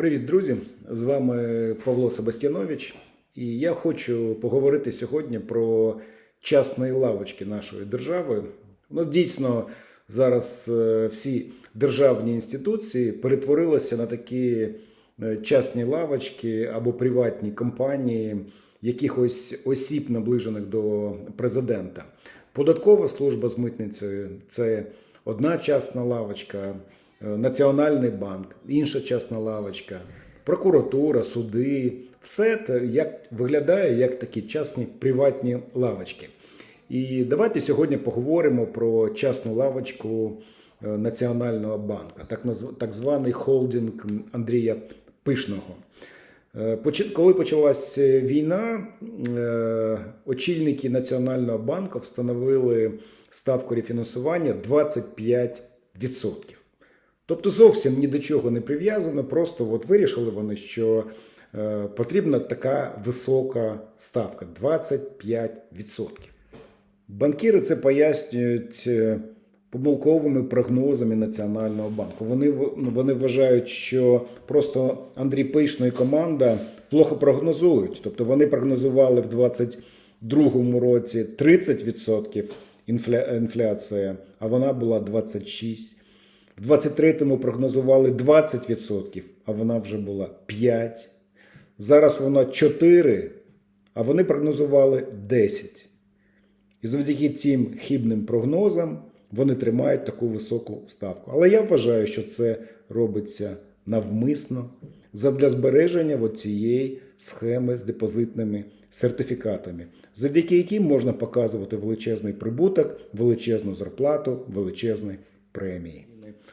Привіт, друзі! З вами Павло Себастьянович. І я хочу поговорити сьогодні про частні лавочки нашої держави. У нас дійсно зараз е, всі державні інституції перетворилися на такі е, частні лавочки або приватні компанії якихось осіб, наближених до президента. Податкова служба з митницею це одна частна лавочка. Національний банк, інша частна лавочка, прокуратура, суди, все це як виглядає як такі частні приватні лавочки. І давайте сьогодні поговоримо про частну лавочку е, Національного банку, так так званий холдинг Андрія Пишного. Е, Коли почалася війна, е, очільники Національного банку встановили ставку рефінансування 25%. Тобто зовсім ні до чого не прив'язано, просто от вирішили вони, що е, потрібна така висока ставка 25%. Банкіри це пояснюють е, помилковими прогнозами Національного банку. Вони, ну, вони вважають, що просто Андрій Пишно і команда плохо прогнозують. Тобто вони прогнозували в 2022 році 30% інфля, інфляція, а вона була 26%. В 23-му прогнозували 20%, а вона вже була 5%. Зараз вона 4%, а вони прогнозували 10%. І завдяки цим хибним прогнозам вони тримають таку високу ставку. Але я вважаю, що це робиться навмисно задля збереження цієї схеми з депозитними сертифікатами, завдяки яким можна показувати величезний прибуток, величезну зарплату, величезні премії.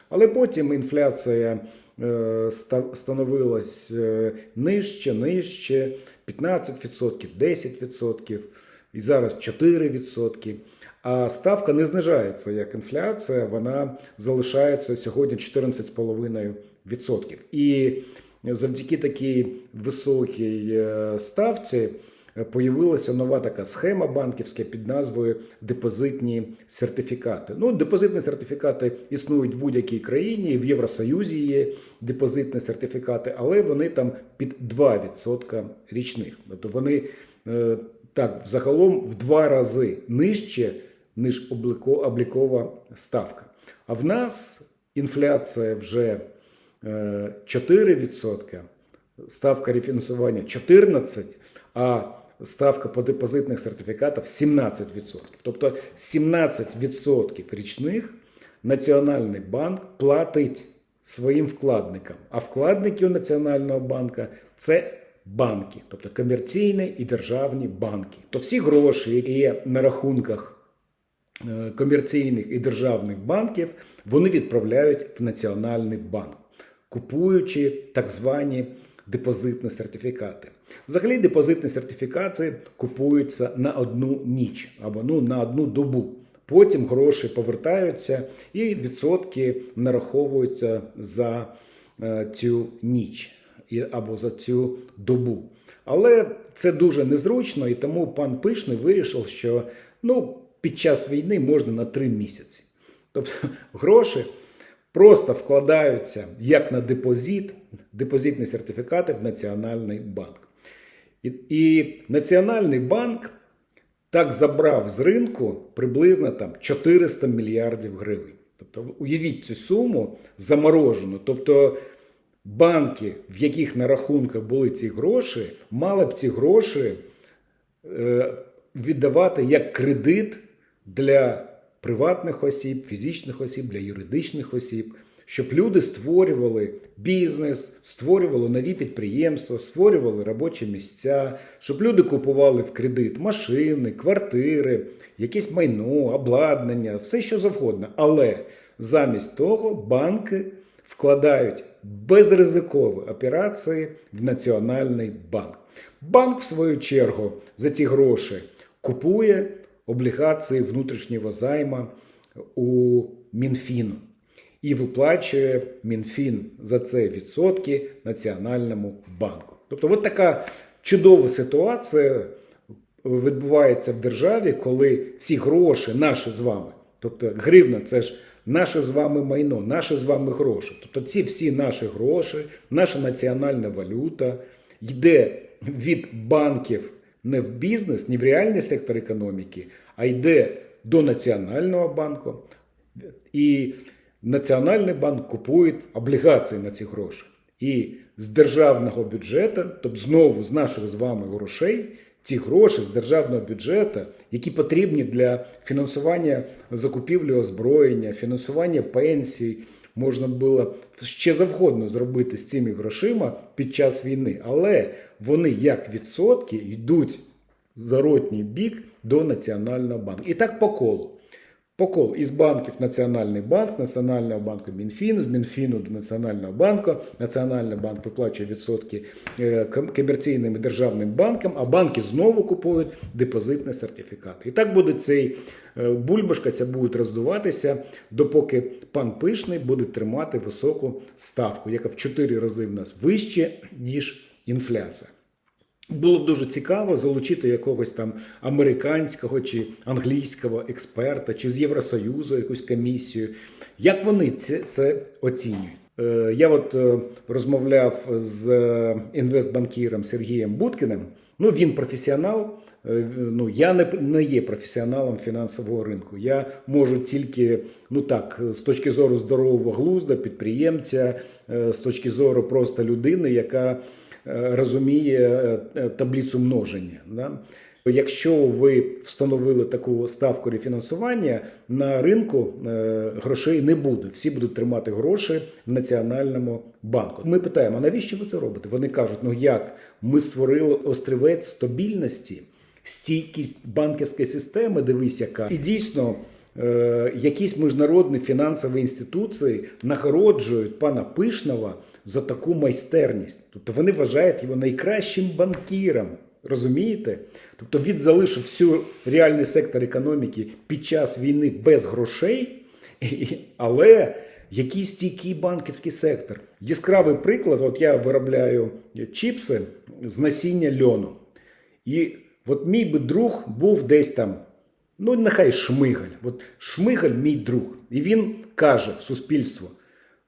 Але потім інфляція е, становилась е, нижче, нижче, 15%, 10%, і зараз 4%. А ставка не знижається як інфляція, вона залишається сьогодні 14,5%. І завдяки такій високій е, ставці появилася нова така схема банківська під назвою депозитні сертифікати. Ну, депозитні сертифікати існують в будь-якій країні, в Євросоюзі є депозитні сертифікати, але вони там під 2% річних. Тобто вони е, так загалом в два рази нижче, ніж облікова ставка. А в нас інфляція вже е, 4%, ставка рефінансування 14%, а ставка по депозитних сертифікатах 17%. Тобто 17% річних Національний банк платить своїм вкладникам. А вкладники у Національного банку це банки, тобто комерційні і державні банки. То всі гроші, які є на рахунках е, комерційних і державних банків, вони відправляють в Національний банк, купуючи так звані депозитні сертифікати. Взагалі, депозитні сертифікати купуються на одну ніч або ну, на одну добу. Потім гроші повертаються і відсотки нараховуються за е, цю ніч або за цю добу. Але це дуже незручно, і тому пан Пишний вирішив, що ну, під час війни можна на три місяці. Тобто гроші просто вкладаються як на депозит, депозитні сертифікати в Національний банк. І, і Національний банк так забрав з ринку приблизно там 400 мільярдів гривень. Тобто, уявіть цю суму заморожену. Тобто банки, в яких на рахунках були ці гроші, мали б ці гроші е, віддавати як кредит для приватних осіб, фізичних осіб, для юридичних осіб, щоб люди створювали бізнес, створювали нові підприємства, створювали робочі місця, щоб люди купували в кредит машини, квартири, якесь майно, обладнання, все що завгодно. Але замість того банки вкладають безризикові операції в Національний банк. Банк, в свою чергу, за ці гроші купує облігації внутрішнього займа у Мінфіну і виплачує Мінфін за це відсотки Національному банку. Тобто, от така чудова ситуація відбувається в державі, коли всі гроші наші з вами, тобто гривна, це ж наше з вами майно, наші з вами гроші. Тобто ці всі наші гроші, наша національна валюта йде від банків не в бізнес, не в реальний сектор економіки, а йде до Національного банку. І Національний банк купує облігації на ці гроші. І з державного бюджету, тобто знову з наших з вами грошей, ці гроші з державного бюджету, які потрібні для фінансування закупівлі озброєння, фінансування пенсій, можна було ще завгодно зробити з цими грошима під час війни, але вони як відсотки йдуть заротній бік до Національного банку. І так по колу. По колу із банків Національний банк, Національного банку Мінфін, з Мінфіну до Національного банку. Національний банк виплачує відсотки е, комерційним і державним банкам, а банки знову купують депозитні сертифікати. І так буде цей е, бульбашка, ця буде роздуватися, допоки пан Пишний буде тримати високу ставку, яка в 4 рази в нас вище, ніж інфляція. Було б дуже цікаво залучити якогось там американського чи англійського експерта, чи з Євросоюзу якусь комісію. Як вони це, це оцінюють? Е, Я от е, розмовляв з е, інвестбанкіром Сергієм Буткіним. Ну, він професіонал. Е, Ну, я не, не є професіоналом фінансового ринку. Я можу тільки, ну так, з точки зору здорового глузда, підприємця, е, з точки зору просто людини, яка е, розуміє е, е, таблицю множення. Да? Якщо ви встановили таку ставку рефінансування, на ринку е, грошей не буде. Всі будуть тримати гроші в національному банку. Ми питаємо, навіщо ви це робите? Вони кажуть: ну як ми створили острівець стабільності, стійкість банківської системи, дивись, яка і дійсно. е, Якісь міжнародні фінансові інституції нагороджують пана Пишнова за таку майстерність. Тобто вони вважають його найкращим банкіром. Розумієте? Тобто він залишив всю реальний сектор економіки під час війни без грошей, але який стійкий банківський сектор. Яскравий приклад: от я виробляю чіпси з насіння льону. І от мій би друг був десь там, ну нехай Шмигаль. От Шмигаль мій друг. І він каже суспільству: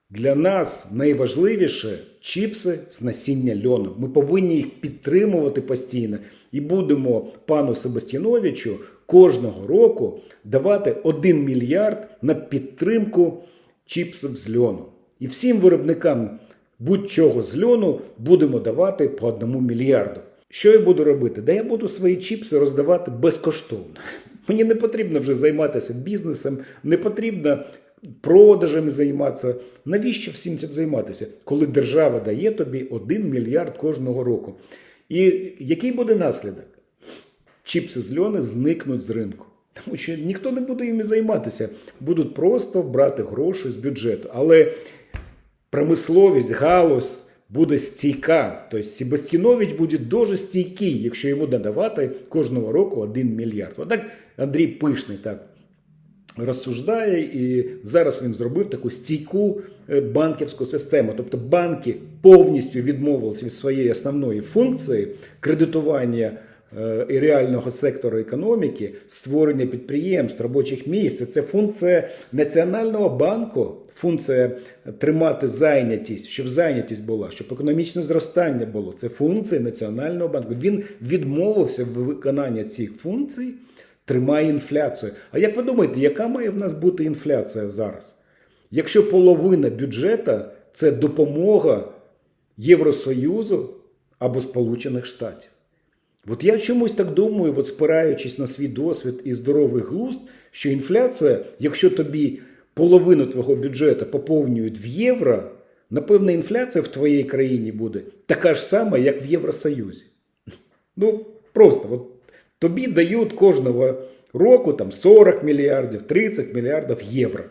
для нас найважливіше чіпси з насіння льону. Ми повинні їх підтримувати постійно і будемо пану Себастьяновичу кожного року давати 1 мільярд на підтримку чіпсів з льону. І всім виробникам будь-чого з льону будемо давати по одному мільярду. Що я буду робити? Да я буду свої чіпси роздавати безкоштовно. Мені не потрібно вже займатися бізнесом, не потрібно продажами займатися. Навіщо всім цим займатися, коли держава дає тобі 1 мільярд кожного року? І який буде наслідок? Чіпси з льони зникнуть з ринку. Тому що ніхто не буде їми займатися, будуть просто брати гроші з бюджету. Але промисловість, галузь буде стійка. Тобто Себастьянович буде дуже стійкий, якщо йому надавати кожного року 1 мільярд. Отак Андрій Пишний так розсуждає, і зараз він зробив таку стійку е, банківську систему. Тобто банки повністю відмовилися від своєї основної функції кредитування і реального сектору економіки, створення підприємств, робочих місць. Це функція Національного банку, функція тримати зайнятість, щоб зайнятість була, щоб економічне зростання було. Це функція Національного банку. Він відмовився в виконання цих функцій тримає інфляцію. А як ви думаєте, яка має в нас бути інфляція зараз? Якщо половина бюджету це допомога Євросоюзу або Сполучених Штатів? От я чомусь так думаю, от спираючись на свій досвід і здоровий глузд, що інфляція, якщо тобі половину твого бюджету поповнюють в євро, напевно, інфляція в твоїй країні буде така ж сама, як в Євросоюзі. Ну, просто от тобі дають кожного року там 40 мільярдів, 30 мільярдів євро.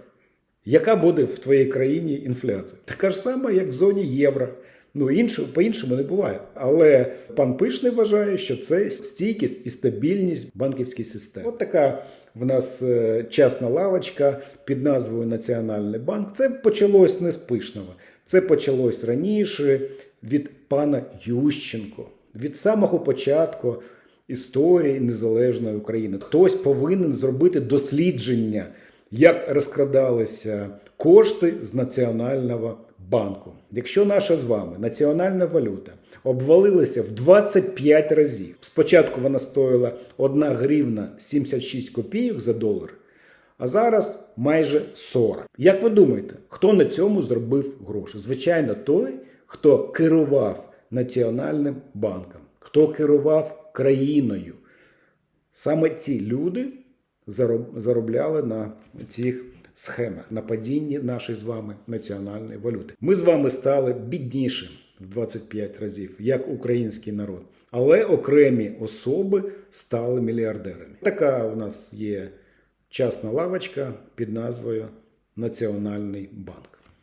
Яка буде в твоїй країні інфляція? Така ж сама, як в зоні євро. Ну, іншого, по-іншому не буває. Але пан Пишний вважає, що це стійкість і стабільність банківської системи. От така в нас е, частна лавочка під назвою Національний банк. Це почалось не з Пишного. Це почалось раніше від пана Ющенко. Від самого початку історії незалежної України. Хтось повинен зробити дослідження як розкрадалися кошти з Національного банку. Якщо наша з вами національна валюта обвалилася в 25 разів, спочатку вона стоїла 1 гривна 76 копійок за долар, а зараз майже 40. Як ви думаєте, хто на цьому зробив гроші? Звичайно, той, хто керував Національним банком, хто керував країною. Саме ці люди заробляли на цих схемах, на падінні нашої з вами національної валюти. Ми з вами стали біднішим в 25 разів, як український народ. Але окремі особи стали мільярдерами. Така у нас є частна лавочка під назвою Національний банк.